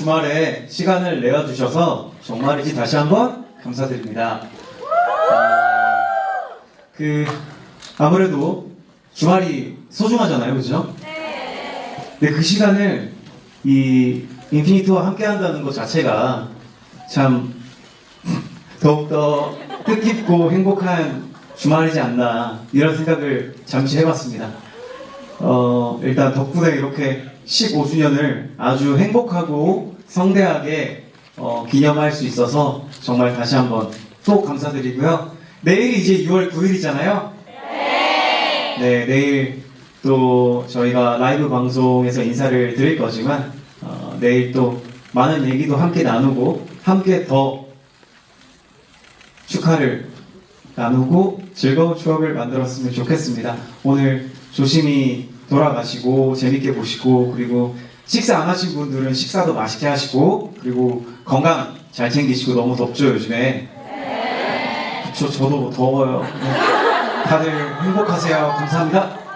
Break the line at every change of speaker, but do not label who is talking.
주말에 시간을 내어주셔서 정말이지 다시 한번 감사드립니다. 아, 그 아무래도 주말이 소중하잖아요, 그죠? 네. 그 시간을 이 인피니트와 함께 한다는 것 자체가 참 더욱더 뜻깊고 행복한 주말이지 않나 이런 생각을 잠시 해봤습니다. 어, 일단 덕분에 이렇게 15주년을 아주 행복하고 성대하게 어, 기념할 수 있어서 정말 다시 한번 또 감사드리고요. 내일이 이제 6월 9일이잖아요. 네, 내일 또 저희가 라이브 방송에서 인사를 드릴 거지만 어, 내일 또 많은 얘기도 함께 나누고 함께 더 축하를 나누고 즐거운 추억을 만들었으면 좋겠습니다. 오늘 조심히 돌아가시고 재밌게 보시고 그리고 식사 안 하신 분들은 식사도 맛있게 하시고 그리고 건강 잘 챙기시고 너무 덥죠 요즘에. 그쵸 저도 더워요. 네. 다들 행복하세요. 감사합니다.